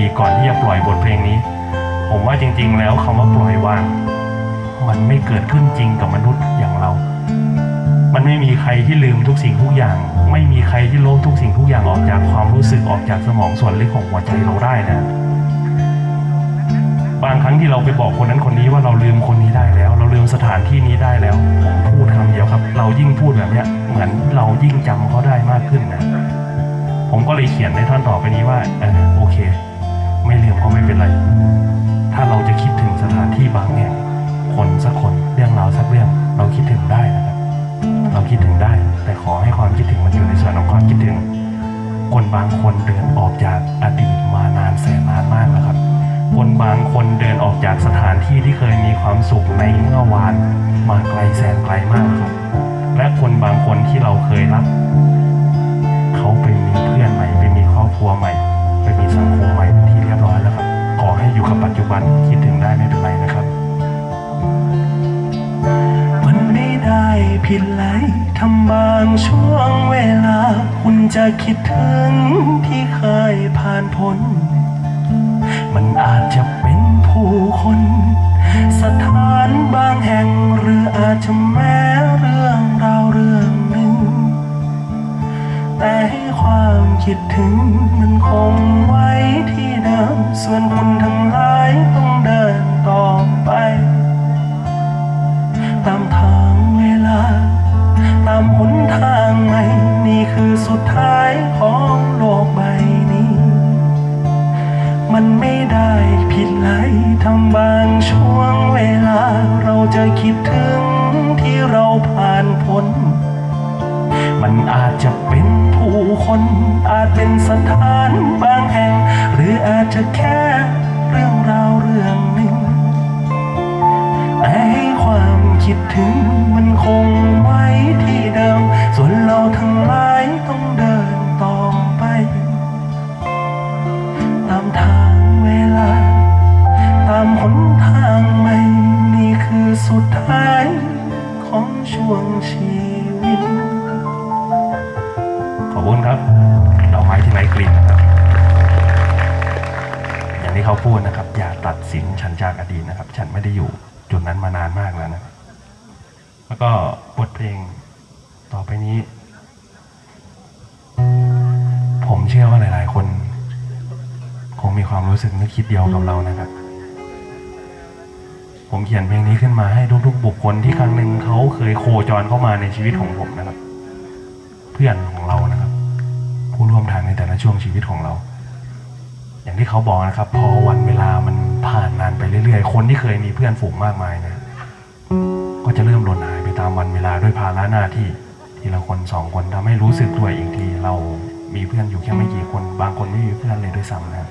ดีก่อนที่จะปล่อยบทเพลงนี้ ผมว่าจริง ๆ แล้วคำว่าปล่อยวาง มันไม่เกิดขึ้นจริงกับมนุษย์อย่างเรา มันไม่มีใครที่ลืมทุกสิ่งทุกอย่าง ไม่มีใครที่ลบทุกสิ่งทุกอย่างออกจากความรู้สึกออกจากสมองส่วนลึกของหัวใจเราได้นะบางครั้งที่เราไปบอกคนนั้นคนนี้ว่าเราลืมคนนี้ได้แล้ว เราลืมสถานที่นี้ได้แล้วผมพูดคำเดียวครับ เรายิ่งพูดแบบเนี้ย เหมือนเรายิ่งจำเขาได้มากขึ้นนะ ผมก็เลยเขียนในท่อนต่อไปนี้ว่าเออโอเค ก็ไม่เป็นไร ถ้าเราจะคิดถึงสถานที่บางแห่งคนสักคนเรื่องราวสักเรื่องเราคิดถึงได้นะครับ เราคิดถึงได้ แต่ขอให้ความคิดถึงมันอยู่ในส่วนของความคิดถึง คนบางคนเดินออกจากอดีตมานานแสนนานมากนะครับ คนบางคนเดินออกจากสถานที่ที่เคยมีความสุขในเมื่อวานมาไกลแสนไกลมากครับ และคนบางคนที่เราเคยรัก บันคิดถึงได้ไม่เป็นไรนะครับ มันไม่ได้ผิดไหลทำบางช่วงเวลา คุณจะคิดถึงที่เคยผ่านพ้น มันอาจจะเป็นผู้คน สถานบางแห่งหรืออาจจะแม้เรื่องราวเรื่องหนึ่ง แต่ให้ความคิดถึงมันคงไว้ที่เดิมส่วนคุณทั้งหลาย ตามหนทางใหม่ นี่คือสุดท้ายของโลกใบนี้ มันไม่ได้ผิดไหลทำบางช่วงเวลา เราจะคิดถึงที่เราผ่านพ้น มันอาจจะเป็นผู้คน อาจเป็นสถานบางแห่ง หรืออาจจะแค่เรื่องราวเรื่อง ให้ความคิดถึงมันคงไว้ที่เดิม ส่วนเราทั้งหลายต้องเดินต่อไป ตามทางเวลา ตามหนทางใหม่ นี่คือสุดท้ายของช่วงชีวิต ขอบคุณครับดอกไม้ที่ไร้กลิ่นนะครับอย่างที่เขาพูดนะครับ อย่าตัดสินฉันจากอดีตนะครับ ฉันไม่ได้อยู่ จุดนั้นมานานมากแล้วนะครับแล้วก็บทเพลงต่อไปนี้ ผมเชื่อว่าหลาย ๆ คน คงมีความรู้สึกนึกคิดเดียวกับเรานะครับ ผมเขียนเพลงนี้ขึ้นมาให้ทุกๆ บุคคลที่ครั้งหนึ่งเขาเคยโคจรเข้ามาในชีวิตของผมนะครับ เพื่อนของเรานะครับ ผู้ร่วมทางในแต่ละช่วงชีวิตของเรา อย่างที่เขาบอกนะครับ พอวันเวลามัน ผ่านนานไปเรื่อยๆ คนที่เคยมีเพื่อนฝูงมากมายนะ ก็จะเริ่มหล่นหายไปตามวันเวลาด้วยภาระหน้าที่ทีละคนสองคนทำให้รู้สึกตัวอีกที เรามีเพื่อนอยู่แค่ไม่กี่คน บางคนไม่มีเพื่อนเลยด้วยซ้ำนะ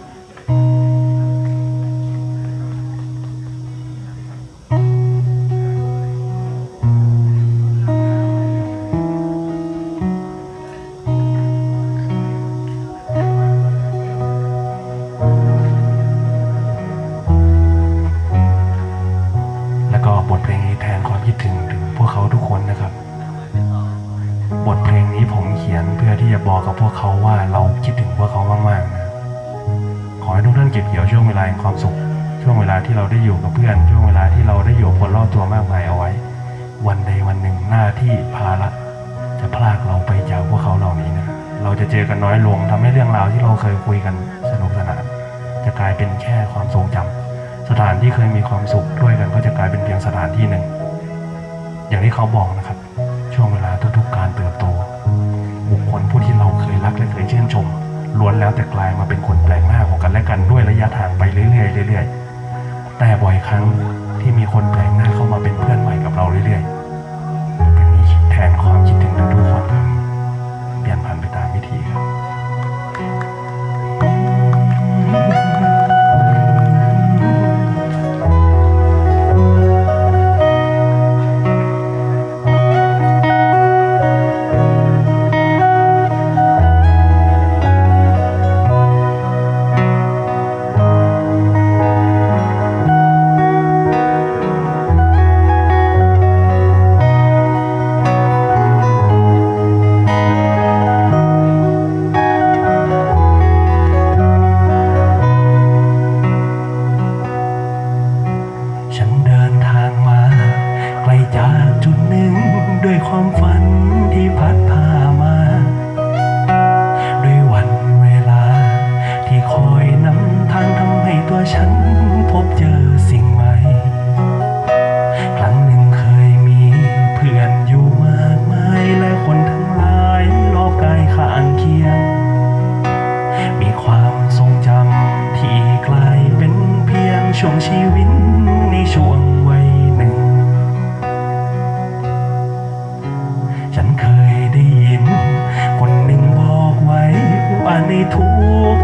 ขอให้ทุกท่านเก็บเกี่ยวช่วงเวลาแห่งความสุข ช่วงเวลาที่เราได้อยู่กับเพื่อน ช่วงเวลาที่เราได้อยู่คนรอบตัวมากมายเอาไว้ วันใดวันหนึ่งหน้าที่ภาระจะพลากเราไปจากพวกเขาเหล่านี้นะ เราจะเจอกันน้อยลงทำให้เรื่องราวที่เราเคยคุยกันสนุกสนาน จะกลายเป็นแค่ความทรงจำสถานที่เคยมีความสุขด้วยกันก็จะกลายเป็นเพียงสถานที่หนึ่ง อย่างที่เขาบอกนะครับ ช่วงเวลาทุกๆการเติบโต บุคคลผู้ที่เราเคยรักและเคยชื่นชมล้วนแล้วแต่กลายมาเป็นคนแปลกหน้า ของกันและกันด้วยระยะทางไปเรื่อยๆเรื่อยๆ แต่บ่อยครั้งที่มีคนแปลกหน้าเข้ามาเป็นเพื่อนใหม่กับเราเรื่อยๆ เป็นนี้แทนความคิดถึงทุกๆคนครับ ฉันเคยได้ยิน คนหนึ่งบอกไว้ว่าในทุก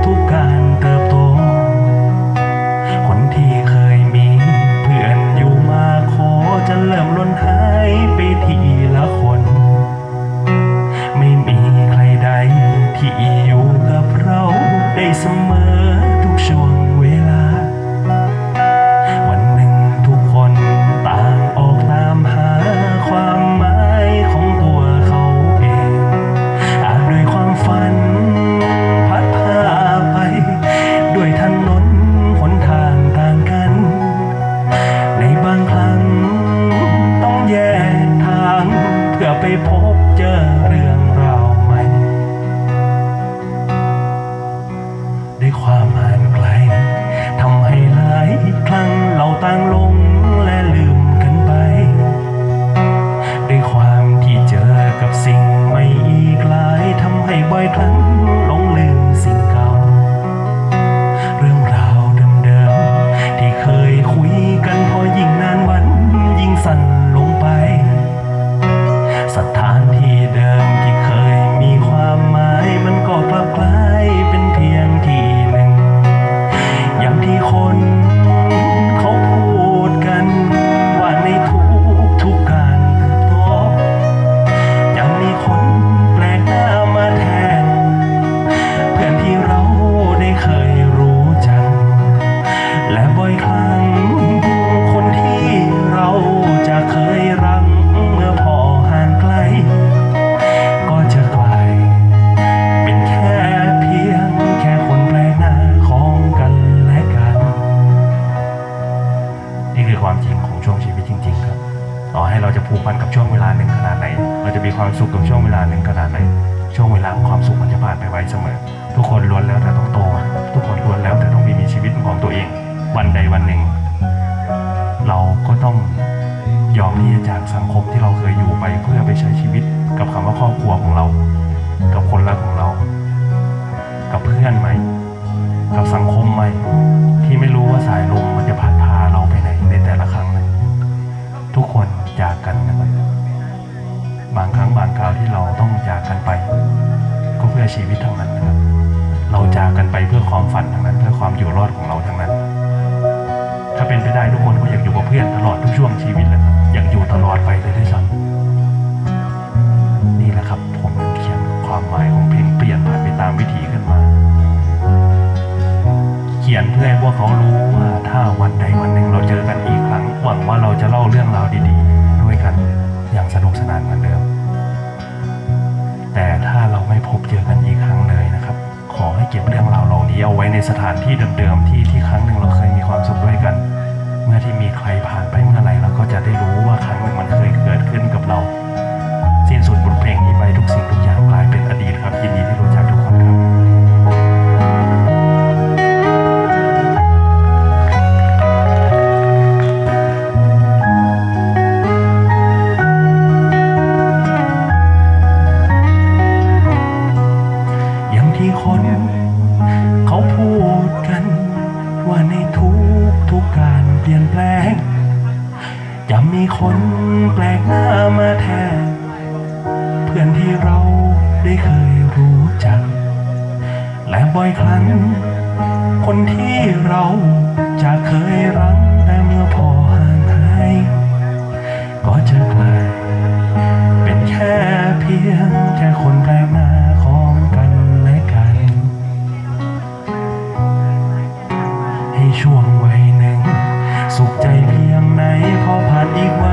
จะผูกพันกับช่วงเวลาหนึ่งขนาดไหน เราจะมีความสุขกับช่วงเวลาหนึ่งขนาดไหน ช่วงเวลาความสุขมันจะผ่านไปไวเสมอ ทุกคนล้วนแล้วแต่ต้องโต ทุกคนล้วนแล้วแต่ต้องมีมีชีวิตของตัวเอง วันใดวันหนึ่ง เราก็ต้องยอมที่จะจากสังคมที่เราเคยอยู่ไปเพื่อไปใช้ชีวิต กับคำว่าครอบครัวของเรา กับคนรักของเรา กับเพื่อนใหม่ กับสังคมใหม่ ที่ไม่รู้ว่าสายลมมันจะพัดพาเราไปไหนในแต่ละครั้งนะทุกคน ครั้งบางคราวที่เราต้องจากกันไป ก็เพื่อชีวิตทั้งนั้นนะครับ เราจากกันไปเพื่อความฝันทั้งนั้น เพื่อความอยู่รอดของเราทั้งนั้น ถ้าเป็นไปได้ทุกคนก็อยากอยู่กับเพื่อนตลอดทุกช่วงชีวิตเลยครับอยากอยู่ตลอดไปเลยด้วยซ้ำนี่แหละครับ ผมเขียนความหมายของเพลงเปลี่ยนผ่านไปตามวิถีขึ้นมา เขียนเพื่อให้พวกเขารู้ว่าถ้าวันใดวันหนึ่งเราเจอกันอีกครั้ง หวังว่าเราจะเล่าเรื่องราวดี ๆ ด้วยกันอย่างสนุกสนานเหมือนเดิม ให้เก็บเรื่องราวเหล่านี้เอาไว้ในสถานที่เดิมๆที่ที่ครั้งหนึ่งเราเคยมีความสุขด้วยกัน เมื่อที่มีใครผ่านไปเมื่อไหร่เราก็จะได้รู้ว่าครั้งหนึ่งมันเคยเกิดขึ้นกับเรา สิ้นสุดบทเพลงนี้ไปทุกสิ่งทุก ได้เคยรู้จัก และบ่อยครั้ง คนที่เราจะเคยรักแต่เมื่อพอห่างหายก็จะกลายเป็นแค่เพียงแค่คนแปลกหน้าของกันและกัน ให้ช่วงวัยหนึ่ง สุขใจเพียงไหนพอผ่านอีกวัย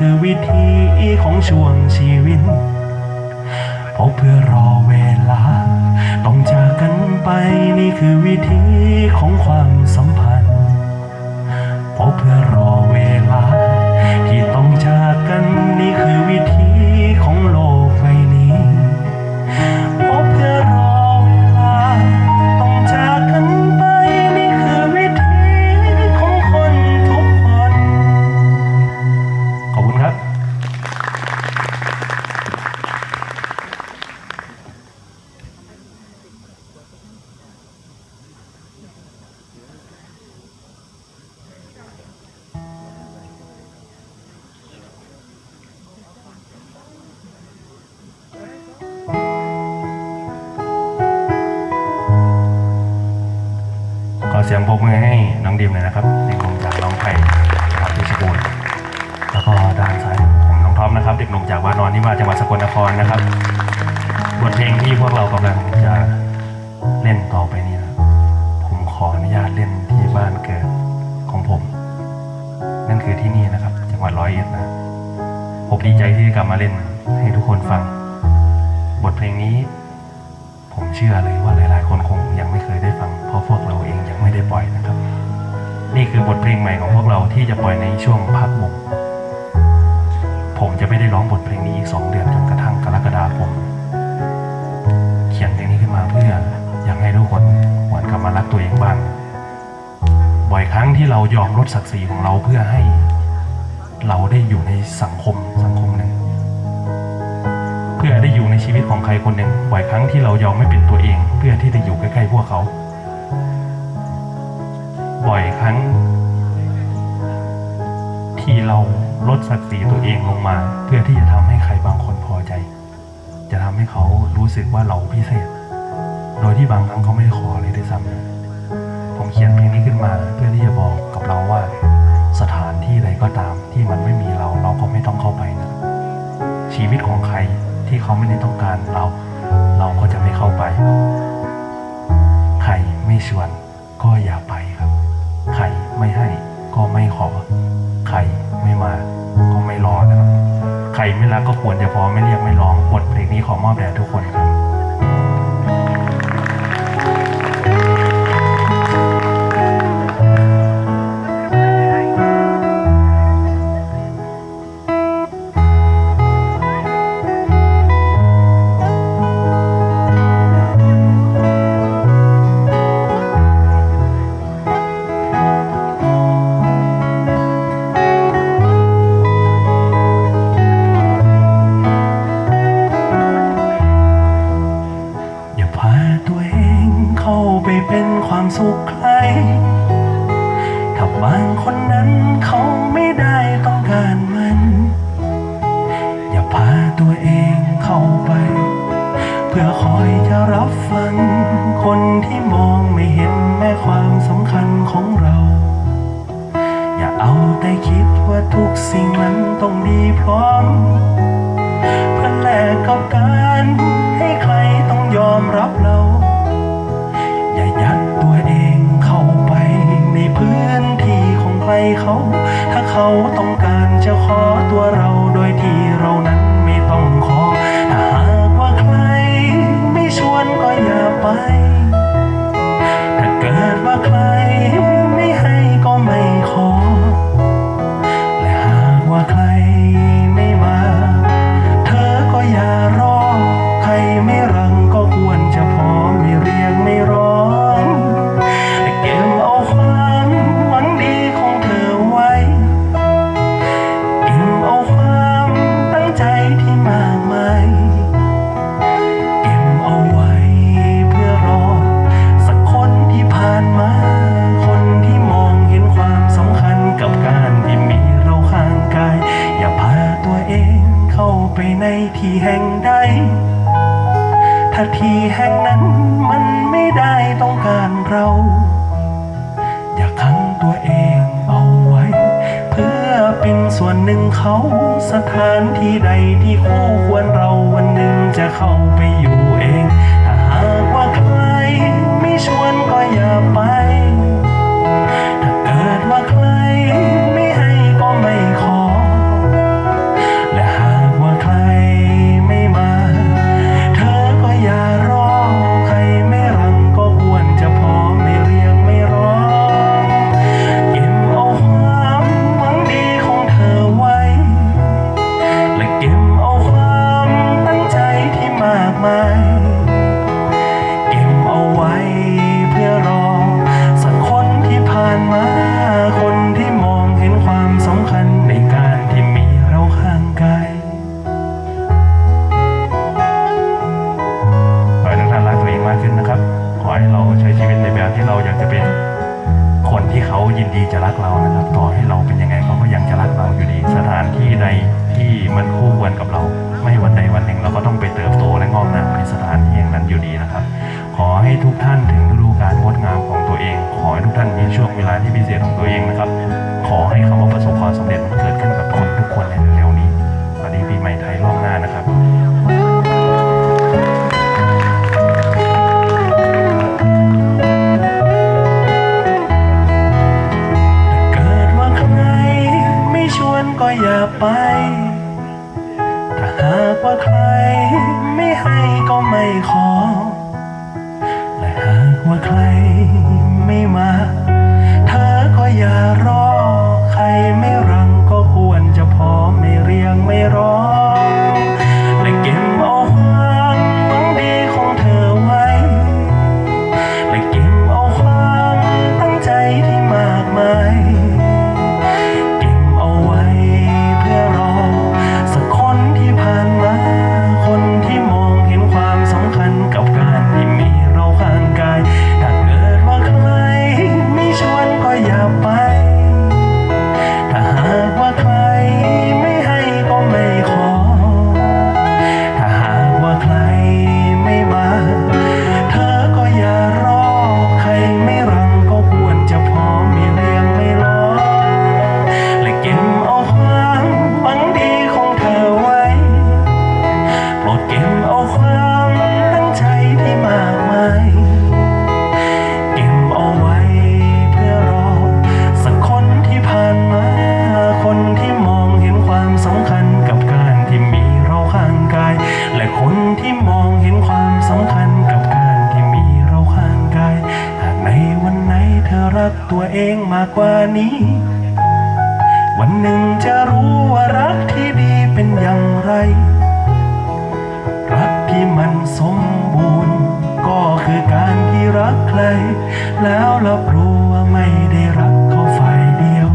คือวิธีของช่วงชีวิตพบเพื่อรอเวลา ต้องจากกันไปนี่คือวิธีของความสัมพันธ์พบเพื่อรอเวลา ที่ต้องจากกันนี่คือวิธี เสียงปรบมือให้น้องดิมเลยนะครับเด็กหนุ่มจากน้องไผ่นะครับพชรบูรณ์แล้วก็ด้านซ้ายของน้องท็อปนะครับ เด็กหนุ่มจากวานอนนิวาจังหวัดสกลนครนะครับบทเพลงที่พวกเรากำลังจะเล่นต่อไปนี้นะผมขออนุญาตเล่นที่บ้านเกิดของผม นั่นคือที่นี่นะครับ จังหวัดร้อยเอ็ดนะผมดีใจที่ได้กลับมาเล่นให้ทุกคนฟัง บทเพลงนี้ เชื่อเลยว่าหลาย ๆ คนคงยังไม่เคยได้ฟัง เพราะพวกเราเองยังไม่ได้ปล่อยนะครับ นี่คือบทเพลงใหม่ของพวกเราที่จะปล่อยในช่วงพักบุกผมจะไม่ได้ร้องบทเพลงนี้อีกสองเดือนจนกระทั่งกรกฎาคมเขียนเพลงนี้ขึ้นมาเพื่ออยากให้ทุกคนหวนกลับมารักตัวเองบ้าง บ่อยครั้งที่เรายอมลดศักดิ์ศรีของเราเพื่อให้ เราได้อยู่ในสังคม ครคนหนึ่งบ่อยครั้งที่เรายอมไม่เป็นตัวเอง เพื่อที่จะอยู่ใกล้ๆพวกเขา บ่อยครั้ง ที่เราลดศักดิ์ศรีตัวเองลงมา เพื่อที่จะทำให้ใครบางคนพอใจ จะทำให้เขารู้สึกว่าเราพิเศษ โดยที่บางครั้งเขาไม่ได้ขอเลยด้วยซ้ำผมเขียนเพลงนี้ขึ้นมา เพื่อที่จะบอกกับเราว่า สถานที่ใดก็ตามที่มันไม่มีเราเราก็ไม่ต้องเข้าไปนะชีวิตของใคร ที่เขาไม่ได้ต้องการเรา เราก็จะไม่เข้าไป ใครไม่ชวนก็อย่าไปครับ ใครไม่ให้ก็ไม่ขอ ใครไม่มาก็ไม่รอนะครับ ใครไม่รักก็ควรจะพอไม่เรียกไม่ร้องบทเพลงนี้ขอมอบแด่ทุกคนครับ เขาต้องการจะขอ ถ้าที่แห่งนั้นมันไม่ได้ต้องการเรา อย่าขังตัวเองเอาไว้ เพื่อเป็นส่วนหนึ่งเขาสถานที่ใดที่คู่ควรเราวันหนึ่งจะเข้าไปอยู่เอง มีช่วงเวลาที่พิเศษของตัวเองนะครับ ขอให้คำว่าประสบความสำเร็จมันเกิดขึ้นกับคนทุกคนในเร็วนี้ สวัสดีปีใหม่ไทยล่วงหน้า เองมากกว่านี้ วันหนึ่งจะรู้ว่ารักที่ดีเป็นอย่างไร รักที่มันสมบูรณ์ ก็คือการที่รักใคร แล้วรับรู้ว่าไม่ได้รักเขาฝ่ายเดียว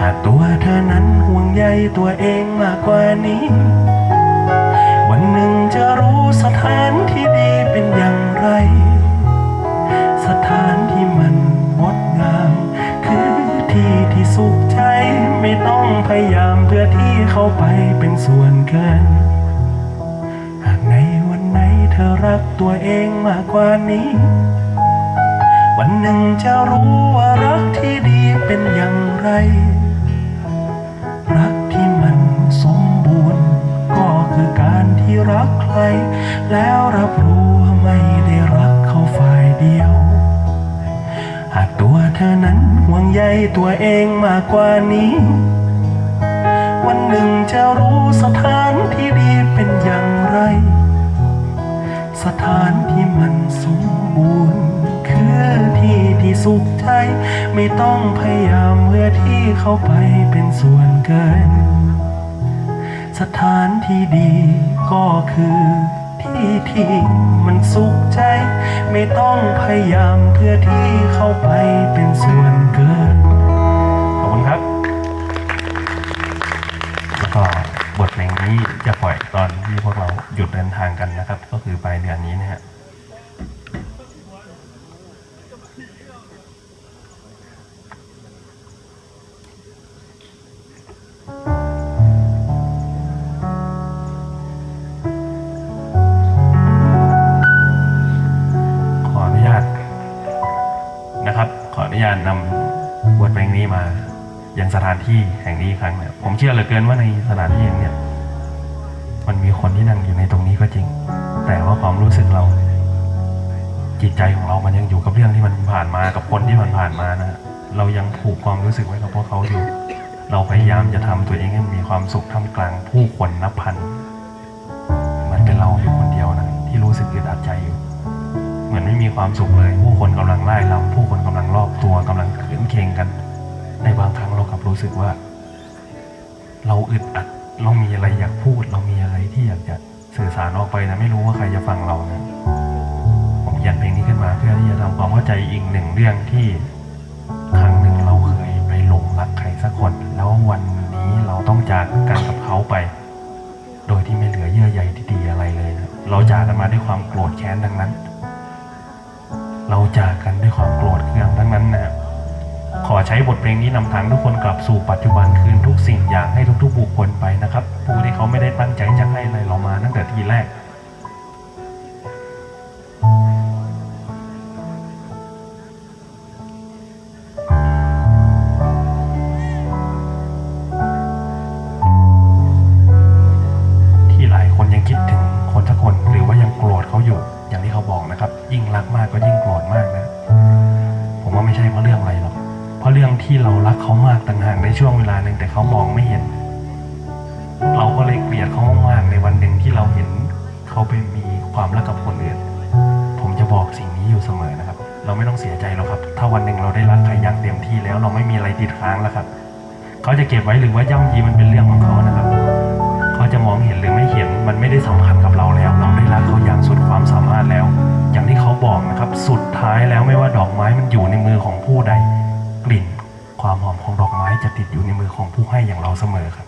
หากตัวเธอนั้นห่วงใยตัวเองมากกว่านี้ วันหนึ่งจะรู้สถานที่ ไม่ต้องพยายามเพื่อที่เข้าไปเป็นส่วนเกิน หากในวันไหนเธอรักตัวเองมากกว่านี้ วันหนึ่งจะรู้ว่ารักที่ดีเป็นอย่างไร รักที่มันสมบูรณ์ ก็คือการที่รักใคร แล้วรับรู้ว่าไม่ได้รักเขาฝ่ายเดียว หากตัวเธอนั้นห่วงใยตัวเองมากกว่านี้ วันหนึ่งจะรู้สถานที่ดีเป็นอย่างไร สถานที่มันสมบูรณ์ คือที่ที่สุขใจ ไม่ต้องพยายามเพื่อที่เข้าไปเป็นส่วนเกิน สถานที่ดีก็คือ ที่ที่มันสุขใจ ไม่ต้องพยายามเพื่อที่เข้าไปเป็นส่วนเกิน ขอบคุณครับ แล้วก็บทเพลงนี้จะปล่อยตอนที่พวกเราหยุดเดินทางกันนะครับ ก็คือปลายเดือนนี้นะฮะานที่แห่งนี้อีกครั้งเนะผมเชื่อเหลือเกินว่าในสถานที่แห่งเนี้ยมันมีคนที่นั่งอยู่ในตรงนี้ก็จริง แต่ว่าความรู้สึกเรา จิตใจของเรามันยังอยู่กับเรื่องที่มันผ่านมากับคนที่มันผ่านมานะเรายังผูกความรู้สึกไว้กับพวกเขาอยู่ เราพยายามจะทำตัวเองให้มีความสุขท่ามกลางผู้คนนับพันมันเป็นเราอยู่คนเดียวนะที่รู้สึกอึดอัดใจอยู่ เหมือนไม่มีความสุขเลย ผู้คนกำลังไล่เราผู้คนกำลังรอบตัวกำลังขืนเคียงกัน รู้สึกว่า เราอึดอัด เรามีอะไรอยากพูด เรามีอะไรที่อยากจะสื่อสารออกไปนะไม่รู้ว่าใครจะฟังเรานะผมเขียนเพลงนี้ขึ้นมาเพื่อที่จะทำความเข้าใจอีกหนึ่งเรื่องที่ครั้งหนึ่งเราเคยไปหลงรักใครสักคน แล้ววันนี้เราต้องจากกันกับเขาไป โดยที่ไม่เหลือเยื่อใยที่ดีอะไรเลยนะเราจากกันมาด้วยความโกรธแค้นดังนั้น เราจากกันด้วยความโกรธเคืองทั้งนั้นนะ ขอใช้บทเพลงนี้นำทางทุกคนกลับสู่ปัจจุบันคืนทุกสิ่งอย่างให้ทุกๆบุคคลไปนะครับ ผู้ที่เขาไม่ได้ตั้งใจจะให้อะไรเรามาตั้งแต่ทีแรกที่หลายคนยังคิดถึงคนสักคนหรือว่ายังโกรธเขาอยู่อย่างที่เขาบอกนะครับยิ่งรักมากก็ยิ่งโกรธมากนะ ผมว่าไม่ใช่เพราะเรื่องอะไรหรอก เพราะเรื่องที่เรารักเขามากต่างหากในช่วงเวลาหนึ่งแต่เขามองไม่เห็น เราก็เลยเกลียดเขามากๆในวันหนึ่งที่เราเห็นเขาไปมีความรักกับคนอื่น ผมจะบอกสิ่งนี้อยู่เสมอนะครับ เราไม่ต้องเสียใจหรอกครับ ถ้าวันหนึ่งเราได้รักใครอย่างเต็มที่แล้วเราไม่มีอะไรติดค้างแล้วครับเขาจะเก็บไว้หรือว่าย่ำยีมันเป็นเรื่องของเขานะครับเขาจะมองเห็นหรือไม่เห็นมันไม่ได้สำคัญกับเราแล้ว เราได้รักเขาอย่างสุดความสามารถแล้ว อย่างที่เขาบอกนะครับ สุดท้ายแล้วไม่ว่าดอกไม้มันอยู่ในมือของผู้ใด กลิ่น ความหอมของดอกไม้จะติดอยู่ในมือของผู้ให้อย่างเราเสมอครับ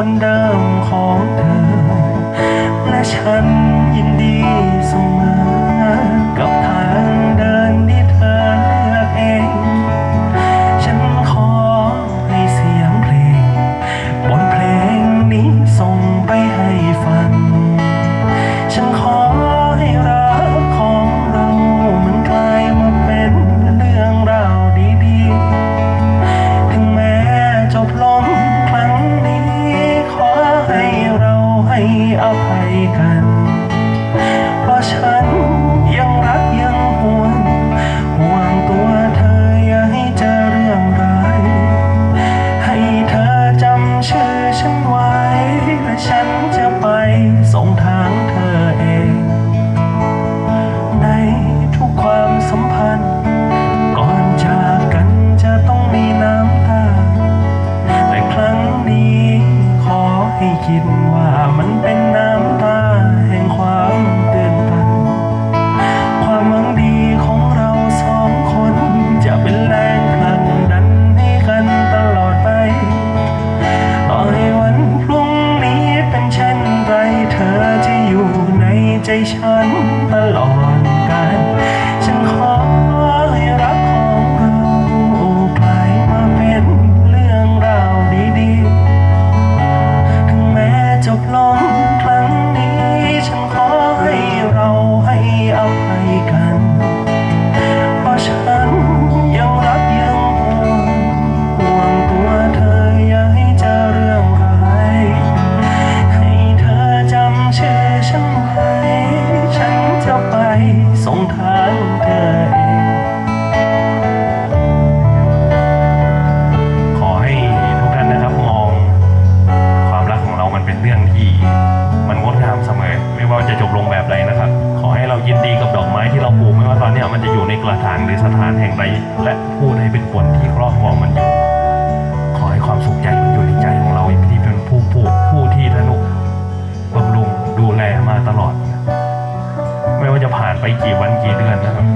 คนเดิมค หลักางหรือสถานแห่งใดและผู้ใดเป็นคนที่ครอบครองมันอยู่ ขอให้ความสุขใจมันอยู่ในใจของเราที่เป็นผู้ผู้ผู้ที่ทะนุบำรุงดูแลมาตลอด ไม่ว่าจะผ่านไปกี่วันกี่เดือนนะครับ